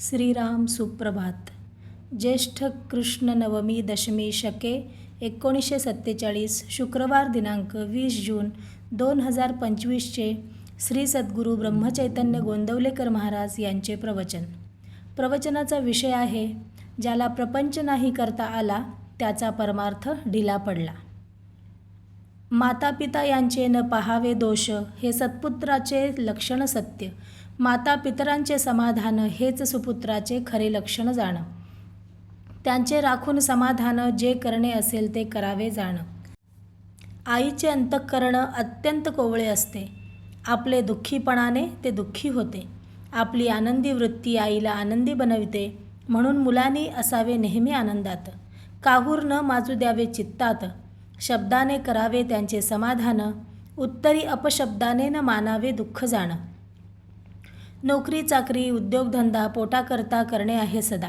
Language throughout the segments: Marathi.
श्रीराम सुप्रभात ज्येष्ठ कृष्ण नवमी दशमी शके एकोणीसशे सत्तेचाळीस शुक्रवार दिनांक वीस जून दोन हजार पंचवीसचे श्री सद्गुरू ब्रह्मचैतन्य गोंदवलेकर महाराज यांचे प्रवचन प्रवचनाचा विषय आहे ज्याला प्रपंच नाही करता आला त्याचा परमार्थ ढिला पडला. माता पिता यांचे न पहावे दोष हे सत्पुत्राचे लक्षण सत्य. माता पितरांचे समाधान हेच सुपुत्राचे खरे लक्षण जाणं. त्यांचे राखून समाधान जे करणे असेल ते करावे जाणं. आईचे अंतःकरण अत्यंत कोवळे असते. आपले दुःखीपणाने ते दुःखी होते. आपली आनंदी वृत्ती आईला आनंदी बनविते म्हणून मुलांनी असावे नेहमी आनंदात. काहूर न माजू द्यावे चित्तात. शब्दाने करावे त्यांचे समाधान. उत्तरी अपशब्दाने न मानावे दुःख जाणं. नोकरी चाकरी उद्योगधंदा पोटाकरता करणे आहे सदा.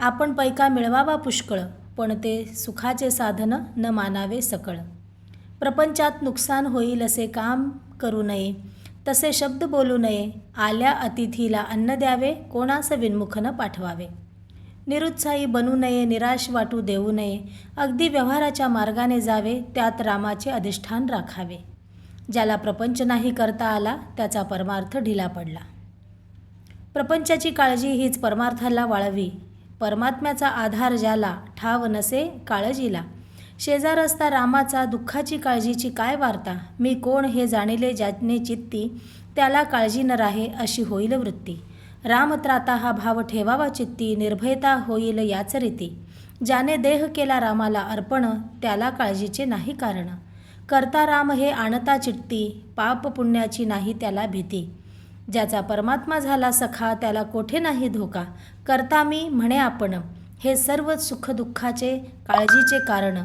आपण पैका मिळवावा पुष्कळ पण ते सुखाचे साधन न मानावे सकळ. प्रपंचात नुकसान होईल असे काम करू नये तसे शब्द बोलू नये आल्या अतिथीला अन्न द्यावे कोणास विनमुखनं पाठवावे. निरुत्साही बनू नये निराश वाटू देऊ नये अगदी व्यवहाराच्या मार्गाने जावे त्यात रामाचे अधिष्ठान राखावे. ज्याला प्रपंच नाही करता आला त्याचा परमार्थ ढिला पडला. प्रपंचाची काळजी हीच परमार्थाला वाळवी. परमात्म्याचा आधार ज्याला ठाव नसे काळजीला. शेजार असता रामाचा दुःखाची काळजीची काय वार्ता? मी कोण हे जाणिले ज्याने चित्ती? त्याला काळजी न राहे अशी होईल वृत्ती. रामत्राता हा भाव ठेवावा चित्ती निर्भयता होईल याच रीती. ज्याने देह केला रामाला अर्पण त्याला काळजीचे नाही कारण. करता राम हे आणता चित्ती पाप पुण्याची नाही त्याला भीती. ज्याचा परमात्मा झाला सखा त्याला कोठे नाही धोका. करता मी म्हणे आपण. हे सर्व सुखदुःखाचे काळजीचे कारण.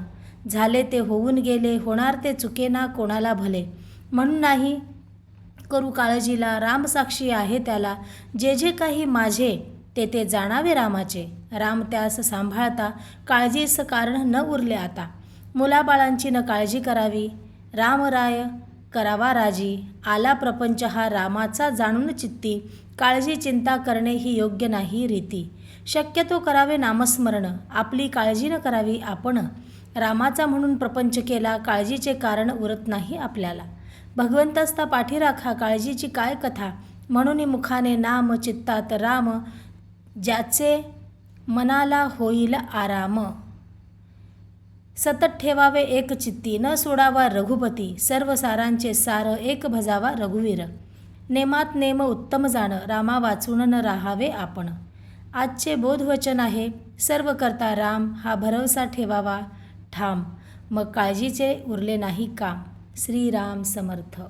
झाले ते होऊन गेले होणार ते चुकेना कोणाला भले. म्हणून नाही करू काळजीला रामसाक्षी आहे त्याला. जे जे काही माझे ते ते जाणावे रामाचे. राम त्यास सांभाळता काळजीस कारण न उरले आता. मुलाबाळांची न काळजी करावी. रामराय करावा राजी. आला प्रपंच हा रामाचा जाणून चित्ती. काळजी चिंता करणे ही योग्य नाही रीती. शक्यतो करावे नामस्मरण. आपली काळजी न करावी आपण. रामाचा म्हणून प्रपंच केला काळजीचे कारण उरत नाही आपल्याला. भगवंतास्ता पाठी राखा काळजीची काय कथा? म्हणून मुखाने नाम चित्तात राम ज्याचे मनाला होईल आराम. सतत ठेवावे एक चित्ती न सोडावा रघुपती सर्व सारांचे सार एक भजावा रघुवीर. नेमात नेम उत्तम जाणं रामा वाचून न राहावे आपण. आजचे बोधवचन आहे सर्व करता राम हा भरवसा ठेवावा ठाम. मग काळजीचे उरले नाही काम. श्रीराम समर्थ.